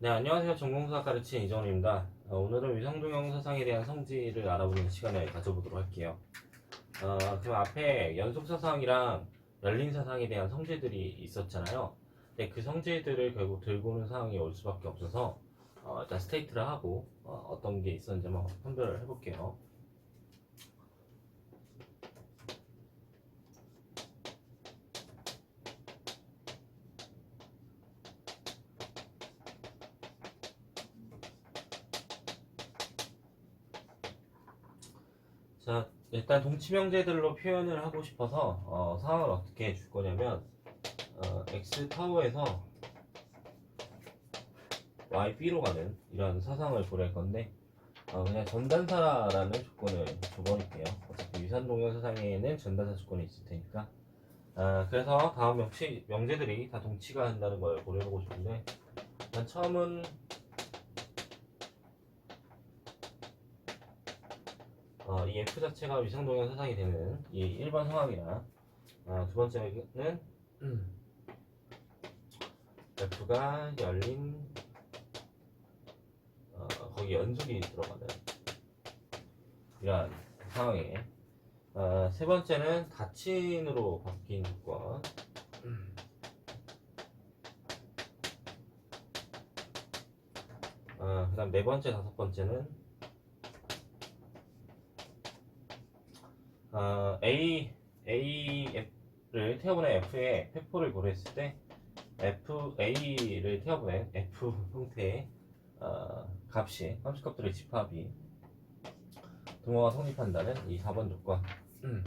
네, 안녕하세요. 전공수학 가르치는 이정훈입니다. 어, 오늘은 위성동형 사상에 대한 성질을 알아보는 시간을 가져보도록 할게요. 어, 그럼 앞에 연속 사상이랑 열린 사상에 대한 성질들이 있었잖아요. 근데 그 성질들을 결국 들고 오는 상황이 올 수밖에 없어서 어, 일단 스테이트를 하고 어, 떤게 있었는지 한번 판별을 해볼게요. 자, 일단 동치명제들로 표현을 하고 싶어서 어, 상황을 어떻게 줄 거냐면 어, x 타워에서 y b로 가는 이런 사상을 고려할 건데 어, 그냥 전단사라는 조건을 줘버릴게요. 어차피 유산동형 사상에는 전단사 조건이 있을 테니까. 아, 그래서 다음 명치, 명제들이 다 동치가 한다는 걸 고려해보고 싶은데 일단 처음은 어, 이 F 자체가 위상동형 사상이 되는 이 일반 상황이랑 아, 두 번째는 음, F가 열린 어, 거기 연속이 들어가는 이런 상황에 어, 세 번째는 닫힌으로 바뀐 조건 어, 그 다음 네 번째 다섯 번째는 어, A, A를 태워보낸 F의 폐포를 고려했을 때 F, A를 태워보낸 F 형태의 어, 값이, 함수값들의 집합이 등호가 성립한다는 이 4번 조건 음.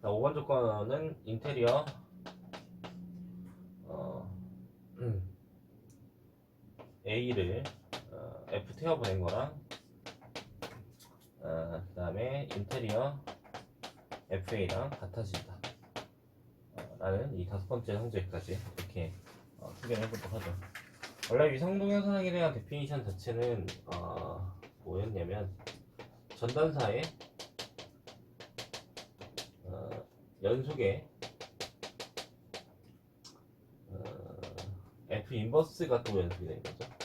자, 5번 조건은 인테리어 어, 음. A를 어, F 태워보낸 거랑 어, 그 다음에 인테리어 FA랑 같아진다. 어, 라는 이 다섯 번째 성질까지 이렇게 어, 소개를 해보도록 하죠. 원래 위성동형 사상에 대한 데피니션 자체는 어, 뭐였냐면 전단사의 어, 연속의 어, F 인버스가 또 연속이 되는 거죠.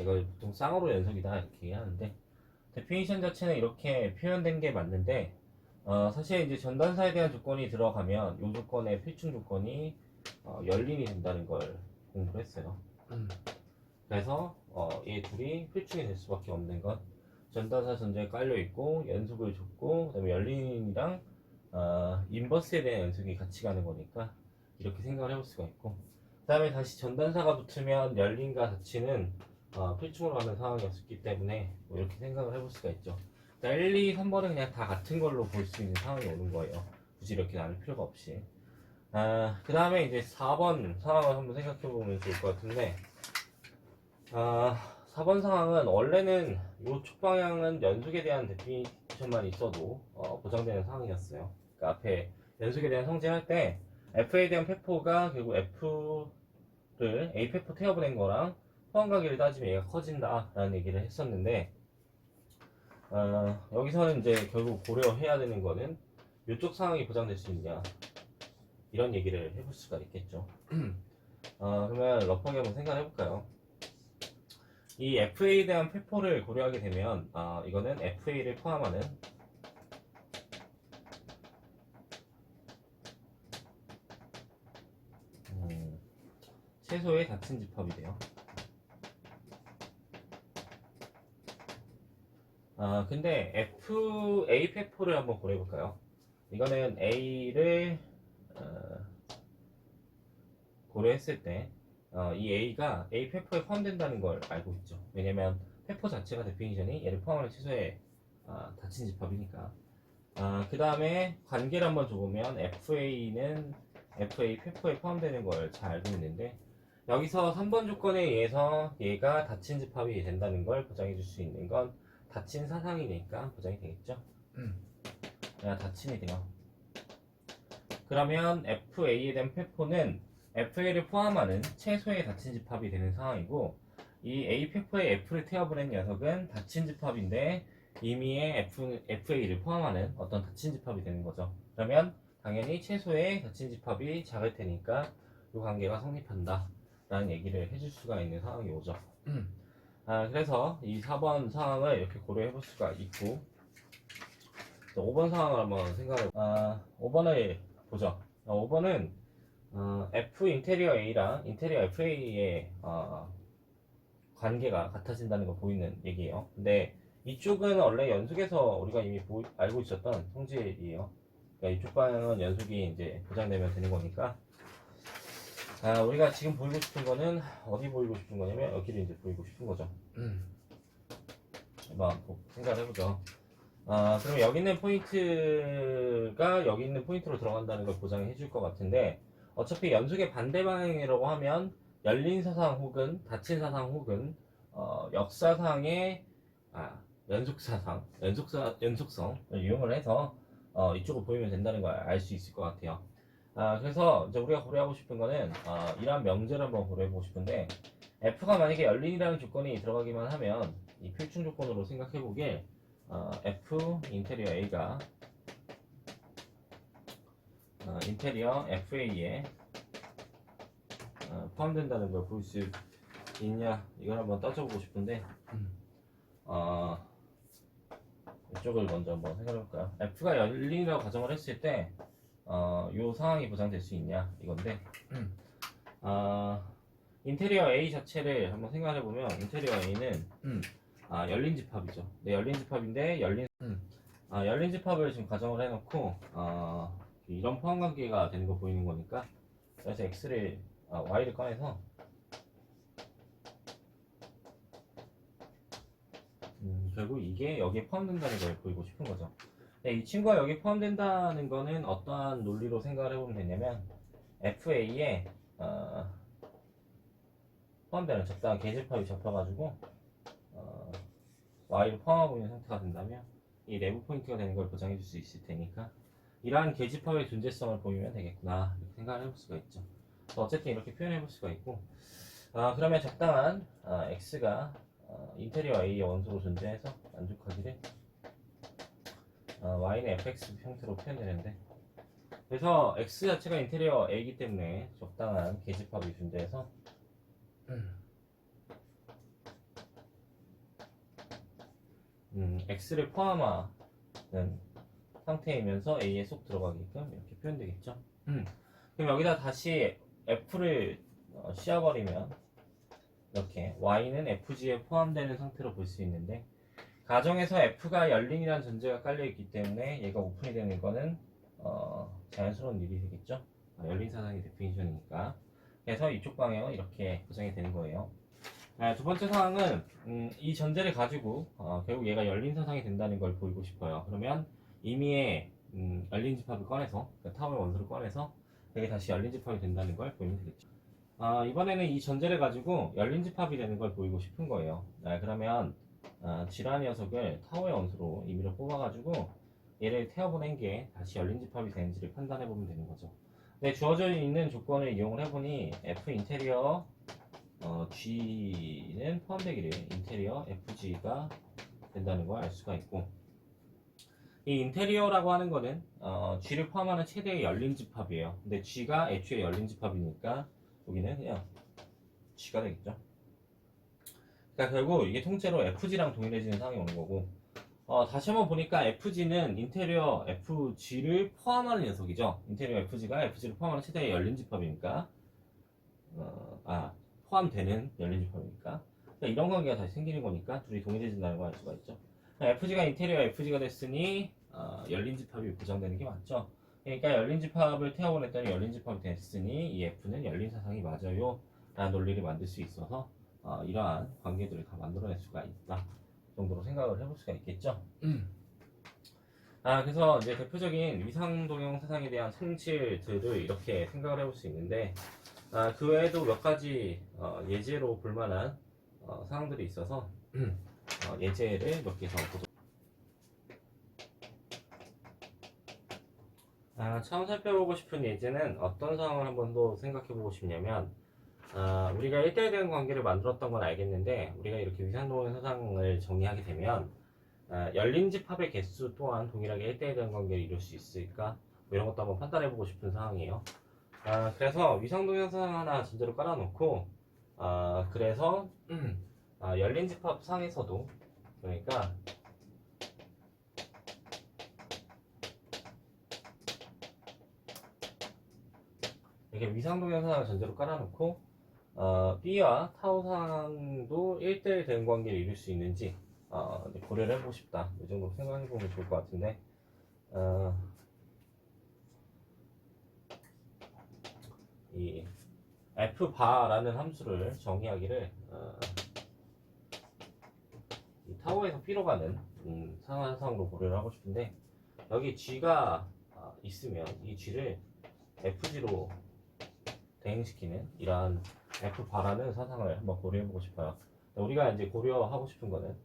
이걸 보통 쌍으로 연속이다 이렇게 얘기하는데. 데피니션 자체는 이렇게 표현된 게 맞는데 어, 사실 이제 전단사에 대한 조건이 들어가면 이 조건의 필충 조건이 어, 열린이 된다는 걸 공부를 했어요. 그래서 어, 이 둘이 필충이 될 수밖에 없는 건 전단사 전제에 깔려 있고 연속을 줬고 그다음에 열린이랑 어, 인버스에 대한 연속이 같이 가는 거니까 이렇게 생각을 해볼 수가 있고. 그다음에 다시 전단사가 붙으면 열린과 닫히는 어, 필충으로 가는 상황이었기 때문에 뭐 이렇게 생각을 해볼 수가 있죠. 자, 1, 2, 3번은 그냥 다 같은 걸로 볼 수 있는 상황이 오는 거예요. 굳이 이렇게 나눌 필요가 없이. 아, 그 다음에 이제 4번 상황을 한번 생각해 보면 좋을 것 같은데, 아, 4번 상황은 원래는 이 촉방향은 연속에 대한 데피니션만 있어도 어, 보장되는 상황이었어요. 그러니까 앞에 연속에 대한 성질할 때 F에 대한 페포가 결국 F를 A 페포 태워보낸 거랑 포함관계를 따지면 얘가 커진다라는 얘기를 했었는데 어, 여기서는 이제 결국 고려해야 되는 거는 이쪽 상황이 보장될 수 있냐 이런 얘기를 해볼 수가 있겠죠. 어, 그러면 러퍼게 한번 생각해 볼까요? 이 FA에 대한 페포를 고려하게 되면 어, 이거는 FA를 포함하는 음, 최소의 닫힌 집합이 돼요. 아, 근데 FA 페포를 한번 고려해볼까요? 이거는 A를 어, 고려했을 때, 어, 이 A가 A 페포에 포함된다는 걸 알고 있죠. 왜냐면 페포 자체가 데피니션이 얘를 포함하는 최소의 아, 닫힌 집합이니까. 아, 그 다음에 관계를 한번 줘보면 FA는 FA 페포에 포함되는 걸 잘 알고 있는데, 여기서 3번 조건에 의해서 얘가 닫힌 집합이 된다는 걸 보장해 줄 수 있는 건 닫힌 사상이니까 보장이 되겠죠. 야, 닫힘이 돼요. 그러면 FA에 대한 페포는 FA를 포함하는 최소의 닫힌 집합이 되는 상황이고 이 A 페포에 F를 태워보낸 녀석은 닫힌 집합인데 이미의 F, FA를 포함하는 어떤 닫힌 집합이 되는 거죠. 그러면 당연히 최소의 닫힌 집합이 작을 테니까 이 관계가 성립한다 라는 얘기를 해줄 수가 있는 상황이 오죠 아, 그래서 이 4번 상황을 이렇게 고려해 볼 수가 있고 5번 상황을 한번 생각해 아, 5번을 보죠 어, 5번은 어, F 인테리어 A랑 인테리어 FA의 어, 관계가 같아진다는 거 보이는 얘기예요. 근데 이쪽은 원래 연속에서 우리가 이미 보- 알고 있었던 성질이에요. 그러니까 이쪽 방향은 연속이 이제 보장되면 되는 거니까. 아, 우리가 지금 보이고 싶은 거는 어디 보이고 싶은 거냐면 여기를 이제 보이고 싶은 거죠. 한번 보- 생각을 해보죠. 아, 그럼 여기 있는 포인트가 여기 있는 포인트로 들어간다는 걸 보장해 줄 것 같은데 어차피 연속의 반대 방향이라고 하면 열린 사상 혹은 닫힌 사상 혹은 어, 역사상의 아, 연속 사상, 연속사, 연속성을 이용을 해서 어, 이쪽을 보이면 된다는 걸 알 수 있을 것 같아요. 아, 그래서 이제 우리가 고려하고 싶은 거는 어, 이러한 명제를 한번 고려해보고 싶은데 F가 만약에 열린이라는 조건이 들어가기만 하면 이 필충 조건으로 생각해보길 어, F 인테리어 A가 어, 인테리어 FA에 어, 포함된다는 걸 볼 수 있냐 이걸 한번 따져보고 싶은데 어, 이쪽을 먼저 한번 생각해볼까요? F가 열린이라고 가정을 했을 때 어, 요 상황이 보장될 수 있냐 이건데 어, 인테리어 A 자체를 한번 생각해 보면 인테리어 A는 음. 아, 열린 집합이죠. 네, 열린 집합인데 열린 음. 아, 열린 집합을 지금 가정을 해놓고 어, 이런 포함 관계가 되는 거 보이는 거니까 그래서 x를 아, y를 꺼내서 음, 결국 이게 여기에 포함된다는 걸 보이고 싶은 거죠. 네, 이 친구가 여기 포함된다는 거는 어떠한 논리로 생각을 해보면 되냐면 FA에 어, 포함되는 적당한 계집합이 잡혀가지고 어, y를 포함하고 있는 상태가 된다면 이 내부 포인트가 되는 걸 보장해 줄 수 있을 테니까 이러한 계집합의 존재성을 보이면 되겠구나 이렇게 생각을 해볼 수가 있죠. 어쨌든 이렇게 표현해 볼 수가 있고 아, 그러면 적당한 아, x가 어, 인테리어 A의 원소로 존재해서 만족하기를 어, y는 fx 형태로 표현되는데 그래서 x 자체가 인테리어 A이기 때문에 적당한 계집합이 존재해서 음, x를 포함하는 상태이면서 a에 쏙 들어가게끔 이렇게 표현되겠죠. 음. 그럼 여기다 다시 f를 어, 씌워버리면 이렇게 y는 fg에 포함되는 상태로 볼 수 있는데 가정에서 f가 열린이라는 전제가 깔려 있기 때문에 얘가 오픈이 되는 거는 어, 자연스러운 일이 되겠죠. 아, 열린 사상의 데피니션이니까. 그래서 이쪽 방향은 이렇게 구성이 되는 거예요. 아, 두 번째 상황은 음, 이 전제를 가지고 어, 결국 얘가 열린 사상이 된다는 걸 보이고 싶어요. 그러면 이미의 음, 열린 집합을 꺼내서 그러니까 타워의 원소를 꺼내서 이게 다시 열린 집합이 된다는 걸 보이면 되겠죠. 아, 이번에는 이 전제를 가지고 열린 집합이 되는 걸 보이고 싶은 거예요. 아, 그러면 아, 지란 녀석을 타워의 원소로 임의로 뽑아가지고 얘를 태워보낸 게 다시 열린 집합이 되는지를 판단해 보면 되는 거죠. 네, 주어져 있는 조건을 이용을 해보니 F 인테리어 어, G는 포함되기를 인테리어 FG가 된다는 걸 알 수가 있고 이 인테리어라고 하는 거는 어, G를 포함하는 최대의 열린 집합이에요. 근데 G가 애초에 열린 집합이니까 여기는 그냥 G가 되겠죠. 그러니까 결국 이게 통째로 FG랑 동일해지는 상황이 오는 거고 어, 다시 한번 보니까 FG는 인테리어 FG를 포함하는 녀석이죠. 인테리어 FG가 FG를 포함하는 최대의 열린 집합이니까 어, 아 포함되는 열린 집합이니까 그러니까 이런 관계가 다시 생기는 거니까 둘이 동일해진다는 걸 알 수가 있죠. FG가 인테리어 FG가 됐으니 어, 열린 집합이 보장되는 게 맞죠. 그러니까 열린 집합을 태워보냈더니 열린 집합이 됐으니 이 F는 열린 사상이 맞아요 라는 논리를 만들 수 있어서 어, 이러한 관계들을 다 만들어낼 수가 있다 정도로 생각을 해볼 수가 있겠죠. 음. 아 그래서 이제 대표적인 위상동형 사상에 대한 성질들을 이렇게 생각을 해볼 수 있는데 아, 그 외에도 몇 가지 어, 예제로 볼만한 어, 사항들이 있어서 음. 어, 예제를 몇 개 더 보도록 아, 처음 살펴보고 싶은 예제는 어떤 상황을 한번 더 생각해보고 싶냐면 아, 우리가 1대1 대응 관계를 만들었던 건 알겠는데 우리가 이렇게 위상동형 사상을 정리하게 되면 아, 열린 집합의 개수 또한 동일하게 1대1 대응 관계를 이룰 수 있을까 뭐 이런 것도 한번 판단해 보고 싶은 상황이에요. 아, 그래서 위상동영상 하나 전제로 깔아놓고 아, 그래서 아, 열린 집합 상에서도 그러니까 이렇게 위상동영상을 전제로 깔아놓고 어, B와 타우상도 1대1 대응 관계를 이룰 수 있는지 어, 고려를 해보고 싶다. 이 정도 생각해보면 좋을 것 같은데 어, 이 f바라는 함수를 정의하기를 어, 이 타워에서 B로 가는 음, 상황상으로 고려를 하고 싶은데 여기 G가 아, 있으면 이 G를 FG로 대응시키는 이러한 F바라는 사상을 한번 고려해보고 싶어요. 우리가 이제 고려하고 싶은 거는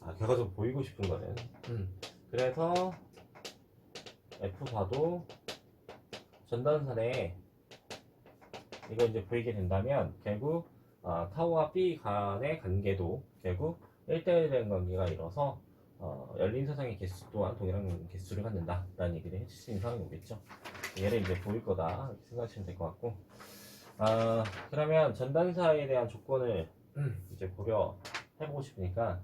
아, 결과적으로 보이고 싶은 거는 그래서 F바도 전단선에 이거 이제 보이게 된다면 결국 아, 타워와 B 간의 관계도 결국 1대1 된 관계가 이뤄서 어, 열린 세상의 개수 또한 동일한 개수를 갖는다라는 얘기를 해줄 수 있는 상황이 오겠죠. 얘를 이제 보일 거다 생각하시면 될 것 같고 아, 그러면 전단사에 대한 조건을 이제 고려해보고 싶으니까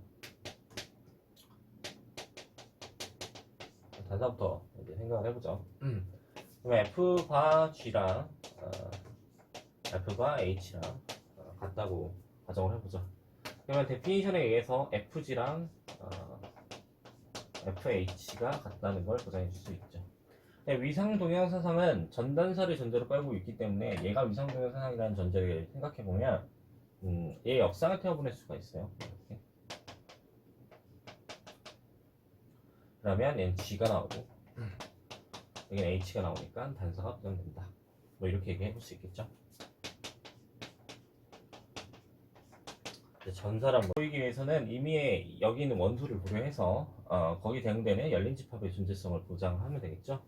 단사부터 이제 생각을 해보죠. 그럼 F바 G랑 어, F가 H랑 어, 같다고 가정을 해보죠. 그러면 데피니션에 의해서 FG랑 어, FH가 같다는 걸 보장해 줄 수 있죠. 네, 위상 동형 사상은 전단사를 전제로 깔고 있기 때문에 얘가 위상 동형 사상이라는 전제를 생각해 보면 음, 얘 역상을 태워보낼 수가 있어요. 이렇게. 그러면 얘는 G가 나오고 여기는 H가 나오니까 단사가 보장된다. 뭐 이렇게 얘기해 볼 수 있겠죠. 전사란 뭐 보이기 위해서는 이미 여기 있는 원소를 고려해서 어, 거기 대응되는 열린 집합의 존재성을 보장하면 되겠죠.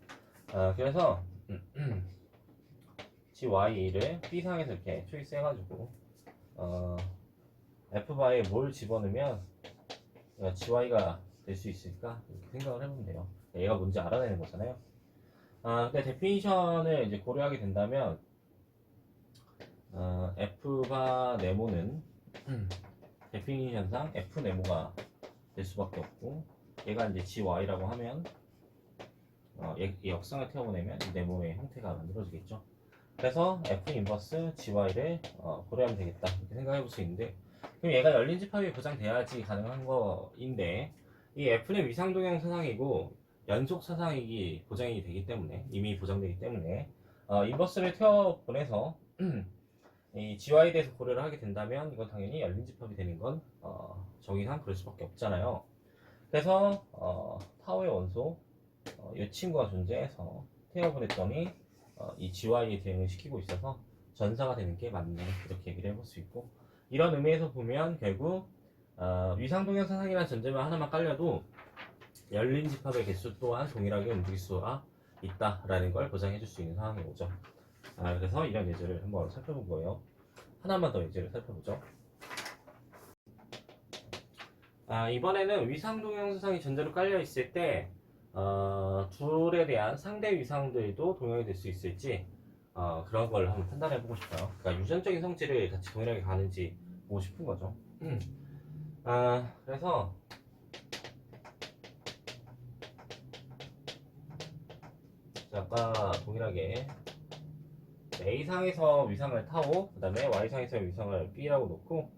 어, 그래서 GY를 B상에서 이렇게 초이스 해가지고 어, F바에 뭘 집어넣으면 GY가 될 수 있을까 이렇게 생각을 해보면 돼요. 얘가 뭔지 알아내는 거잖아요. 아, 근데 데피니션을 이제 고려하게 된다면 어, F바 네모는 데피니션상 F 네모가 될 수밖에 없고 얘가 이제 GY라고 하면 어, 역상을 태워보내면 이 네모의 형태가 만들어지겠죠. 그래서 F 인버스 GY를 어, 고려하면 되겠다 이렇게 생각해 볼 수 있는데 그럼 얘가 열린 집합이 보장돼야지 가능한 거인데 이 F는 위상동형 사상이고 연속 사상이기 보장이 되기 때문에 이미 보장되기 때문에 어, 인버스를 태워 보내서 이 GY에 대해서 고려를 하게 된다면 이건 당연히 열린 집합이 되는 건 어, 정의상 그럴 수밖에 없잖아요. 그래서 어, 타워의 원소 어, 이 친구가 존재해서 태워 보냈더니 어, 이 GY에 대응을 시키고 있어서 전사가 되는 게 맞네 이렇게 얘기를 해볼 수 있고 이런 의미에서 보면 결국 어, 위상동형 사상이라는 전제만 하나만 깔려도 열린 집합의 개수 또한 동일하게 움직일 수가 있다라는 걸 보장해 줄 수 있는 상황이 오죠. 아, 그래서 이런 예제를 한번 살펴본 거예요. 하나만 더 예제를 살펴보죠. 아, 이번에는 위상동형 사상이 전제로 깔려 있을 때 어, 둘에 대한 상대 위상들도 동형이 될 수 있을지 어, 그런 걸 한번 판단해 보고 싶어요. 그러니까 유전적인 성질을 같이 동일하게 가는지 보고 싶은 거죠. 아, 그래서 자, 아까 동일하게 A상에서 위상을 타고 그 다음에 Y상에서 위상을 B라고 놓고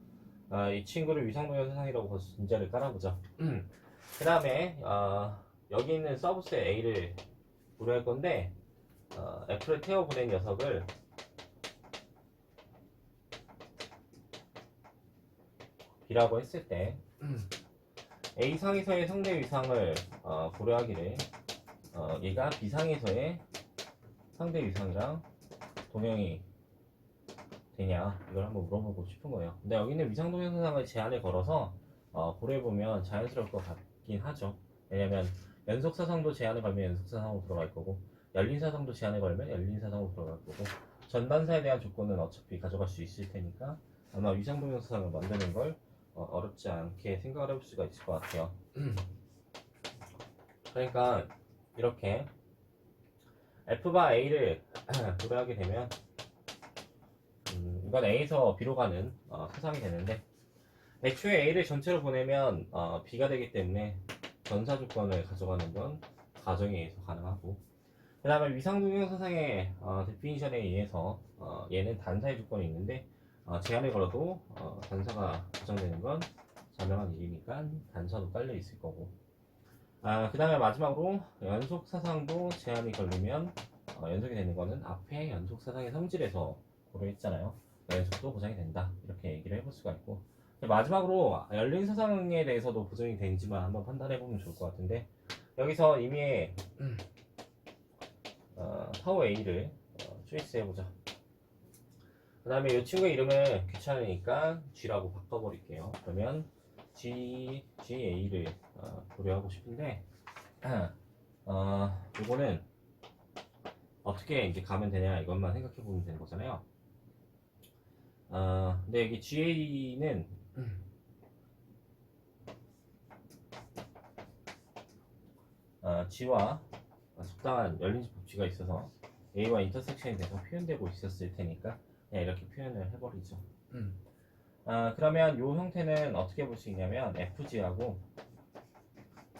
아, 이 친구를 위상동형 사상이라고 진자를 깔아보죠. 그 다음에 아, 여기 있는 서브스 A를 고려할 건데 어, F를 태워 보낸 녀석을 B라고 했을 때 A상에서의 상대 위상을 어, 고려하기를 어, 얘가 B상에서의 상대 위상이랑 동형이 되냐 이걸 한번 물어보고 싶은 거예요. 근데 여기는 위상 동형 사상을 제한을 걸어서 어, 고려해 보면 자연스러울 것 같긴 하죠. 왜냐면 연속 사상도 제한을 걸면 연속 사상으로 들어갈 거고 열린 사상도 제한을 걸면 열린 사상으로 들어갈 거고 전단사에 대한 조건은 어차피 가져갈 수 있을 테니까 아마 위상동형 사상을 만드는 걸 어, 어렵지 않게 생각을 해볼 수가 있을 것 같아요. 그러니까 이렇게 F바 A를 고려하게 되면 음, 이건 A에서 B로 가는 어, 사상이 되는데 애초에 A를 전체로 보내면 어, B가 되기 때문에 전사 조건을 가져가는 건 가정에 의해서 가능하고 그 다음에 위상동형 사상의 어, 데피니션에 의해서 어, 얘는 단사의 조건이 있는데 어, 제한을 걸어도 어, 단사가 보장되는 건 자명한 일이니까 단사도 깔려 있을 거고. 아, 그 다음에 마지막으로 연속 사상도 제한이 걸리면 어, 연속이 되는 거는 앞에 연속 사상의 성질에서 고려했잖아요. 연속도 보장이 된다. 이렇게 얘기를 해볼 수가 있고 마지막으로 열린 사상에 대해서도 보정이 되는지만 한번 판단해 보면 좋을 것 같은데 여기서 이미 어, 타워 A를 어, 초이스 해 보자. 그 다음에 이 친구 의 이름을 귀찮으니까 G라고 바꿔버릴게요. 그러면 G, GA를 어, 고려하고 싶은데 어, 요거는 어떻게 이제 가면 되냐 이것만 생각해 보면 되는 거잖아요. 어, 근데 여기 GA는 어, G와 적당한 열린집 법칙가 있어서 A와 인터섹션이 돼서 표현되고 있었을 테니까 그냥 이렇게 표현을 해버리죠. 음. 아, 그러면 이 형태는 어떻게 볼 수 있냐면 FG하고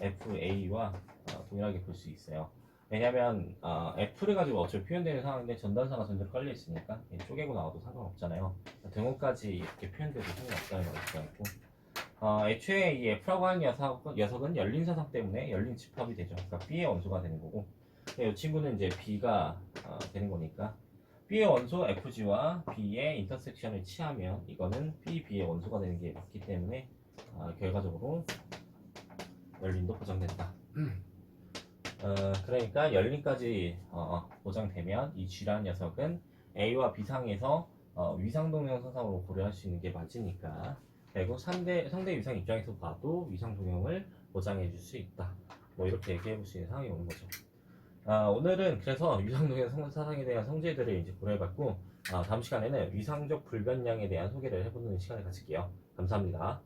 FA와 어, 동일하게 볼 수 있어요. 왜냐면 어, F를 가지고 어차피 표현되는 상황인데 전단사가 전제로 깔려 있으니까 얘 쪼개고 나와도 상관없잖아요. 등호까지 이렇게 표현돼도 상관없다는 걸알 수가 있고 어, 애초에 이 F라고 하는 녀석, 녀석은 열린 사상 때문에 열린 집합이 되죠. 그러니까 B의 원소가 되는 거고 이 친구는 이제 B가 어, 되는 거니까 B의 원소 FG와 B의 인터섹션을 취하면 이거는 B, B의 원소가 되는 게 맞기 때문에 아, 결과적으로 열림도 보장된다. 어, 그러니까 열림까지 어, 보장되면 이 G라는 녀석은 A와 B 상에서 어, 위상동형 사상으로 고려할 수 있는 게 맞으니까 결국 상대, 상대 위상 입장에서 봐도 위상동형을 보장해 줄 수 있다. 뭐 이렇게 얘기해 볼 수 있는 상황이 오는 거죠. 아, 오늘은 그래서 위상동의 성- 사상에 대한 성질들을 이제 고려해봤고 아, 다음 시간에는 위상적 불변량에 대한 소개를 해보는 시간을 가질게요. 감사합니다.